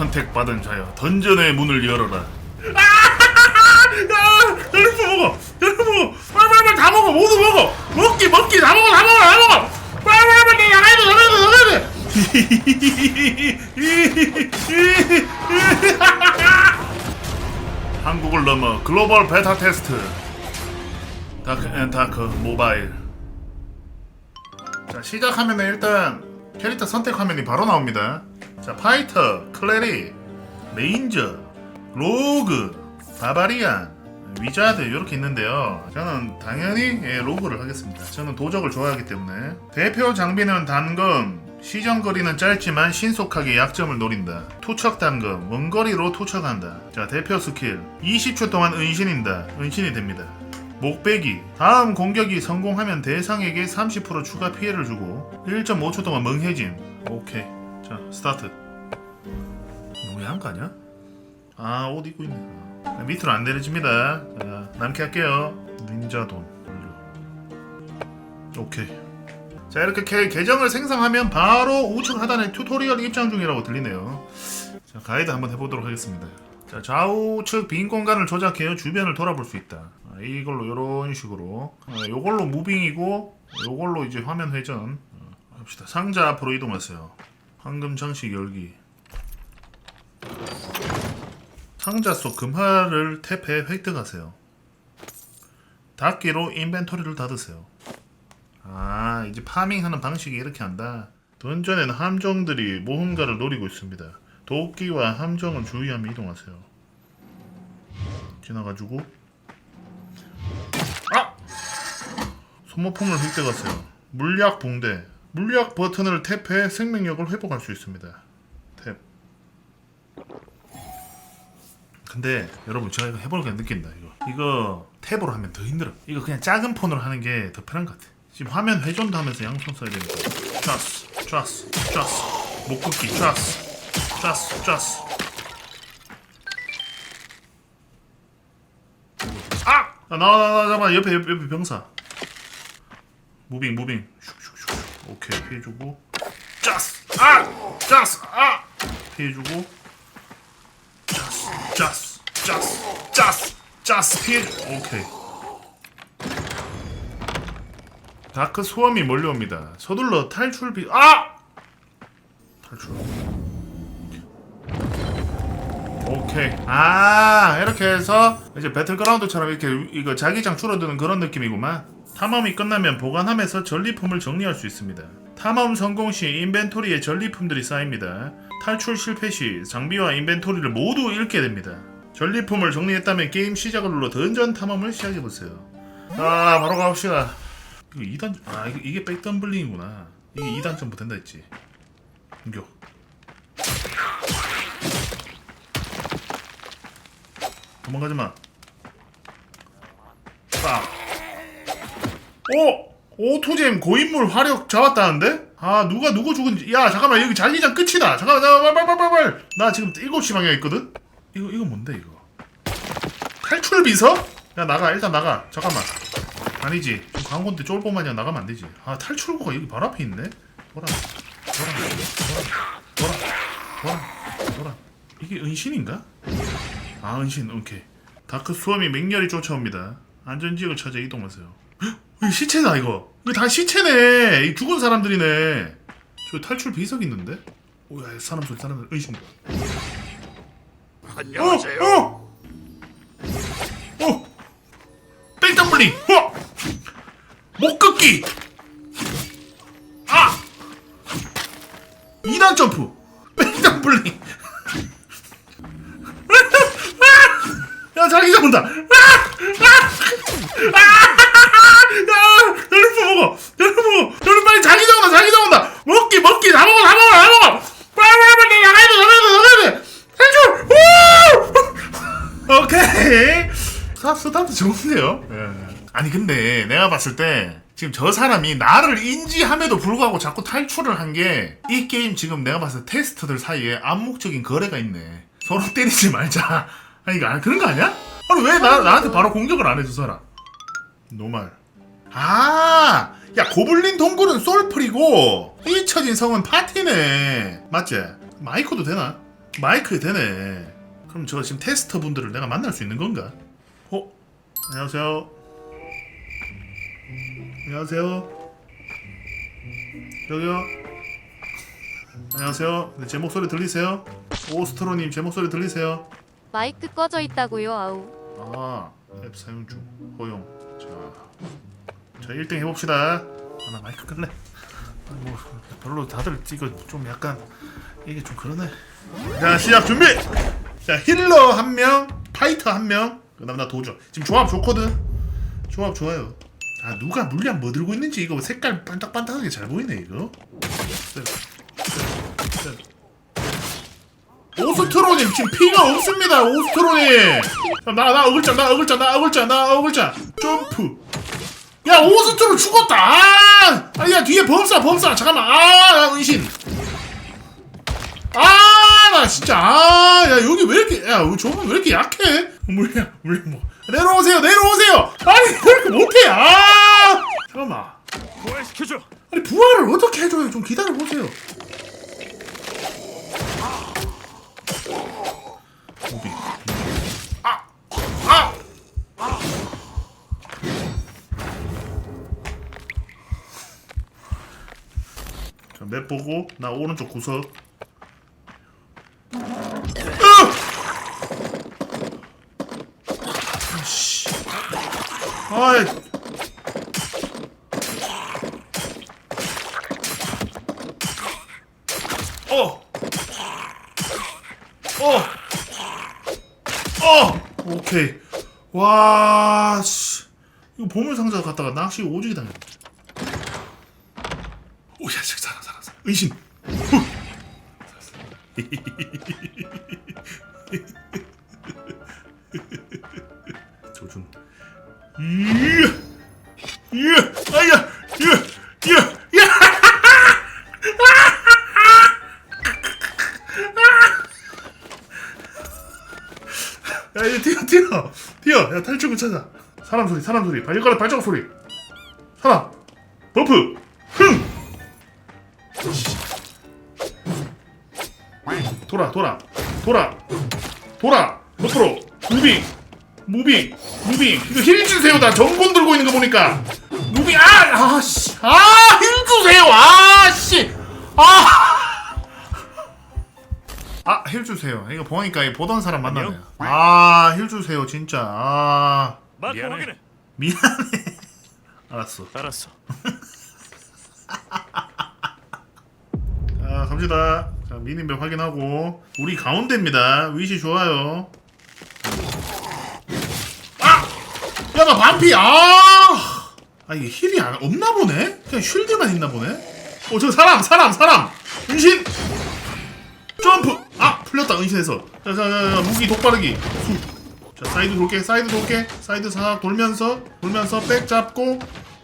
선택받은 자여 던전의 문을 열어라. 아! 야! 셀프 먹어. 셀프 먹어. 빨리빨리 다 먹어. 모두 먹어. 먹기 먹기. 다 먹어 다 먹어 다 먹어. 빨리 빨리 나가야 돼 나가야 돼 나가야 돼 한국을 넘어 글로벌 베타 테스트. 다크 앤 다크 모바일. 자 시작하면 일단 캐릭터 선택 화면이 바로 나옵니다 자 파이터, 클레리, 레인저, 로그, 바바리안, 위자드 이렇게 있는데요 저는 당연히 예, 로그를 하겠습니다 저는 도적을 좋아하기 때문에 대표 장비는 단검 시정거리는 짧지만 신속하게 약점을 노린다. 투척 단검, 원거리로 투척한다. 자, 대표 스킬. 20초 동안 은신인다. 은신이 됩니다. 목배기. 다음 공격이 성공하면 대상에게 30% 추가 피해를 주고 1.5초 동안 멍해짐. 오케이. 자, 스타트. 야한 거 아니야? 아, 옷 입고 있네. 자, 밑으로 안 내려집니다. 자, 남게 할게요. 닌자 돈. 올려. 오케이. 자 이렇게 개, 계정을 생성하면 바로 우측 하단에 튜토리얼 입장 중이라고 들리네요 자 가이드 한번 해보도록 하겠습니다 자 좌우측 빈 공간을 조작해요 주변을 돌아볼 수 있다 아, 이걸로 이런 식으로 아, 요걸로 무빙이고 요걸로 이제 화면 회전 어, 합시다 상자 앞으로 이동하세요 황금 장식 열기. 상자 속 금화를 탭해 획득하세요. 닫기로 인벤토리를 닫으세요. 아 이제 파밍하는 방식이 이렇게 한다. 던전에는 함정들이 모험가를 노리고 있습니다. 도끼와 함정을 주의하며 이동하세요. 지나가지고. 아! 소모품을 획득하세요. 물약 붕대 물약 버튼을 탭해 생명력을 회복할 수 있습니다. 탭. 근데 여러분 제가 이거 해보니까 느낀다 이거. 이거 탭으로 하면 더 힘들어. 이거 그냥 작은 폰으로 하는 게 더 편한 것 같아. 지금 화면 회전도 하면서 양손 써야 되니까. 좌스 좌스 좌스 목 긋기 좌스 좌스 좌스 아! 아 나와 나와. 잠깐 옆에 옆에, 병사. 무빙 무빙. 슉슉슉 오케이 피해주고 짜스 아! 짜스 아! 피해주고 짜스 짜스 짜스 짜스 짜스 피해 오케이 다크 소음이 몰려옵니다. 서둘러 탈출 비 아! 탈출. 오케이. 아 이렇게 해서 이제 배틀그라운드처럼 이렇게 이거 자기장 줄어드는 그런 느낌이구만. 탐험이 끝나면 보관함에서 전리품을 정리할 수 있습니다. 탐험 성공 시 인벤토리에 전리품들이 쌓입니다. 탈출 실패 시 장비와 인벤토리를 모두 잃게 됩니다. 전리품을 정리했다면 게임 시작을 눌러 던전 탐험을 시작해 보세요. 아 바로 가봅시다. 이거 2단 아 이게, 이게 백덤블링이구나 이게 2단점부 된다 했지 공격 도망가지마 오! 오토잼 고인물 화력 잡았다는데? 아 누가 누구 죽은지 야 잠깐만 여기 자기장 끝이다. 잠깐만 잠깐만 빨빨빨빨 나 지금 7시 방향 있거든? 이거 이거 뭔데 이거? 탈출 비서? 야 나가 일단 나가. 잠깐만. 아니지. 광고인데 쫄보 마냥 나가면 안 되지. 아 탈출구가 여기 바로 앞에 있네? 돌아. 돌아. 돌아. 돌아. 돌아. 돌아. 이게 은신인가? 아 은신. 오케이. 다크 수험이 맹렬히 쫓아옵니다. 안전지역을 찾아 이동하세요. 헉, 이거 시체다 이거 이거 다 시체네 이 죽은 사람들이네 저 탈출 비석 있는데? 오야 사람 소리 사람 은신 안녕하세요. 어! 어! 어! 땡덤블링! 어! 목 긋기! 아! 2단 점프! 땡덤블링! 야 자기 잡는다! 아! 아! 아! 야! 여러분 먹어! 여러분 먹어! 여러분 빨리 자기 잡는다 자기 잡는다! 먹기 먹기 다 먹어 다 먹어 다 먹어! 빨리 빨리 빨리 나가야 돼 나가야 돼 나가야 돼! 탈출! 우! 오케이 사 스타트 좋은데요? 아니 근데 내가 봤을 때 지금 저 사람이 나를 인지함에도 불구하고 자꾸 탈출을 한 게 이 게임 지금 내가 봤을 때 테스트들 사이에 암묵적인 거래가 있네 서로 때리지 말자 아니 이거 아- 그런 거 아니야? 아니 왜 나, 나한테 바로 공격을 안해저 사람 노말 아, 야 고블린 동굴은 솔플이고 잊혀진 성은 파티네 맞지? 마이크도 되나? 마이크에 되네. 그럼 저 지금 테스터 분들을 내가 만날 수 있는 건가? 어? 안녕하세요. 안녕하세요. 여기요. 안녕하세요. 네, 제 목소리 들리세요? 오스트로님 제 목소리 들리세요? 마이크 꺼져 있다고요, 아우. 아, 앱 사용 중 허용. 자, 자 1등 해봅시다. 아, 나 마이크 끌래. 아, 뭐 별로 다들 이거 좀 약간 이게 좀 그러네. 자 시작 준비. 자 힐러 한 명, 파이터 한 명, 그다음 나 도저. 지금 조합 좋거든. 조합 좋아요. 아 누가 물량 뭐 들고 있는지 이거 색깔 반짝반짝하게 잘 보이네 이거. 오스트로님 지금 피가 없습니다 오스트로님. 나나 어글자 나 어글자 나 어글자 나 어글자. 점프. 야 오스트로 죽었다. 아! 아니 야 뒤에 범사 범사. 잠깐만. 아나 은신. 아 나 진짜. 아야 여기 왜 이렇게 야 우리 조문 왜 이렇게 약해? 물량 물량 뭐. 내려오세요 내려오세요. 아니 왜 이렇게 못해 아 잠깐만. 부활시켜줘. 아니 부활을 어떻게 해줘요? 좀 기다려 보세요. 무비 아! 아! 자, 맵 보고 나 오른쪽 구석 으! 아씨 아이 어! 어! 어! 오케이. 와, 씨. 이거 보물상자 갔다가 낚시 오지게 당했네. 오, 야, 씨, 살아, 살아, 살아. 은신. 후. 조준. 이야! 이야! 아야! 이야! 이야! 이야! 야 이제 뛰어 뛰어 뛰어 야 탈출구 찾아 사람 소리 사람 소리 발가락 발자국 소리 사람 버프 흥 돌아 돌아 돌아 돌아 옆으로 무빙 무빙 무빙 이거 힐 주세요 나 정권 들고 있는 거 보니까 무빙 아 아씨 아힐 주세요 아씨 아 아, 힐 주세요. 이거 보니까 이 보던 사람 만나네. 안녕? 아, 힐 주세요, 진짜. 아, 미안해. 미안해. 알았어. 알았어. 자, 갑시다. 자, 미니맵 확인하고. 우리 가운데입니다. 위치 좋아요. 아! 야, 나 반피! 아! 아, 이게 힐이 안, 없나 보네? 그냥 쉴드만 있나 보네? 어, 저 사람, 사람, 사람! 은신! 점프! 아! 풀렸다, 은신에서. 자, 자, 자, 자, 무기 독바르기. 수. 자, 사이드 돌게, 사이드 돌게. 사이드 싹 돌면서, 돌면서 백 잡고,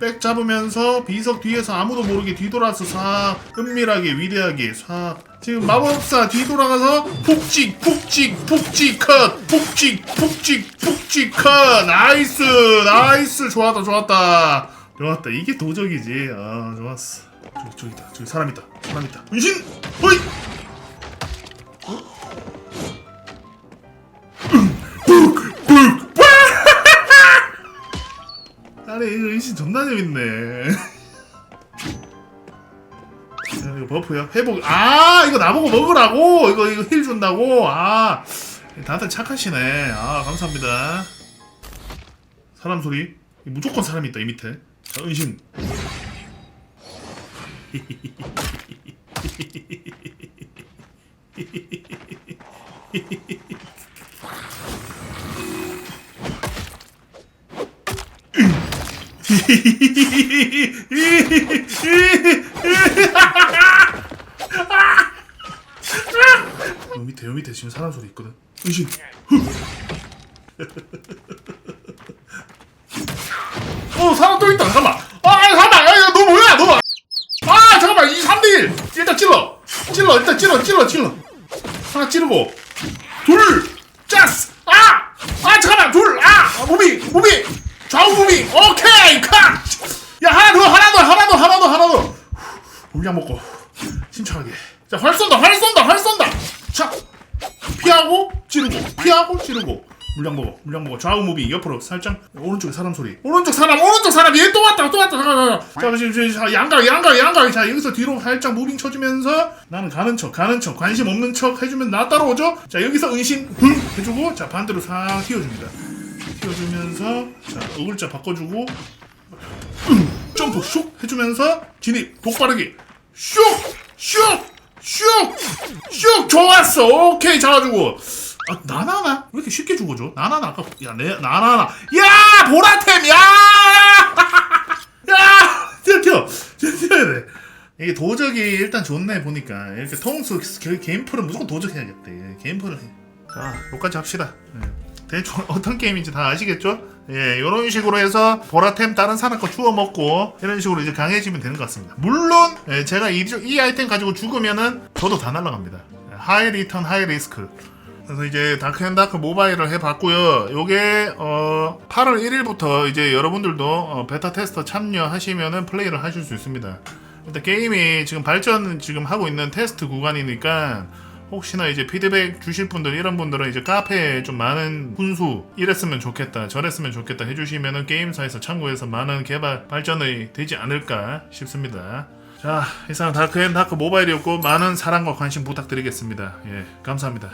백 잡으면서 비석 뒤에서 아무도 모르게 뒤돌아서 싹 은밀하게 위대하게 싹. 지금 마법사 뒤돌아가서 푹찍 푹찍 푹찍 컷 푹찍 푹찍 푹찍 컷. 나이스 나이스. 좋았다 좋았다. 좋았다. 이게 도적이지. 아 좋았어. 저기 저기 있다. 저기 사람 있다. 사람 있다. 은신! 허이 존나 재밌네. 자, 이거 버프야 회복. 아 이거 나보고 먹으라고? 이거 이거 힐 준다고? 아 다들 착하시네. 아 감사합니다. 사람 소리. 무조건 사람이 있다 이 밑에. 자 은신 요 밑에 요 밑에 지금 사람 소리 있거든. 은신. 어 사람 또 있다. 잠깐만. 아 잠깐만. 야너 뭐야 너 아 잠깐만. 이 3대1 일단 찔러. 찔러 일단 찔러 찔러 찔러. 하나 찌르고. 둘. 짜스. 아아 잠깐만. 둘아! 무비 무비 좌우 무비. 오케이 컷야 하나 더 하나 더 하나 더 하나 더 하나 더 물량 먹고. 침착하게. 자활 쏜다 활 쏜다 활 쏜다. 자 찌르고 물량 먹어 물량 먹어. 좌우 무비 옆으로 살짝. 오른쪽에 사람 소리. 오른쪽 사람 오른쪽 사람. 얘 또 왔다 또 왔다. 잠깐 잠깐 자 지금 양각 양각 양각. 자 여기서 뒤로 살짝 무빙 쳐주면서 나는 가는 척 가는 척. 관심 없는 척 해주면 나 따라오죠? 자 여기서 은신 흠 해주고 자 반대로 싹 휘어줍니다 휘어주면서 자 어글자 바꿔주고 음, 점프 슉 해주면서 진입 독바르기. 슉슉슉슉! 좋았어! 오케이 잡아주고. 아 나나나? 왜 이렇게 쉽게 죽어줘? 나나나 아까 야내 나나나. 야 보라템! 야야! 뛰어 뛰어 뛰어야 돼. 이게 도적이 일단 좋네 보니까. 이렇게 통수 그 게임 풀은 무조건 도적 해야겠대. 게임 풀은. 자 여기까지 합시다. 예. 대충 어떤 게임인지 다 아시겠죠? 예, 이런 식으로 해서 보라템 다른 사람 거 주워 먹고 이런 식으로 이제 강해지면 되는 것 같습니다. 물론 예, 제가 이, 이 아이템 가지고 죽으면은 저도 다 날라갑니다. 하이 리턴 하이 리스크. 그래서 이제 다크앤다크 모바일을 해봤고요. 요게 어 8월 1일부터 이제 여러분들도 어, 베타 테스터 참여하시면은 플레이를 하실 수 있습니다. 일단 게임이 지금 발전 지금 하고 있는 테스트 구간이니까 혹시나 이제 피드백 주실 분들 이런 분들은 이제 카페에 좀 많은 분수 이랬으면 좋겠다 저랬으면 좋겠다 해주시면은 게임사에서 참고해서 많은 개발 발전이 되지 않을까 싶습니다. 자 이상 다크앤다크 모바일이었고 많은 사랑과 관심 부탁드리겠습니다. 예 감사합니다.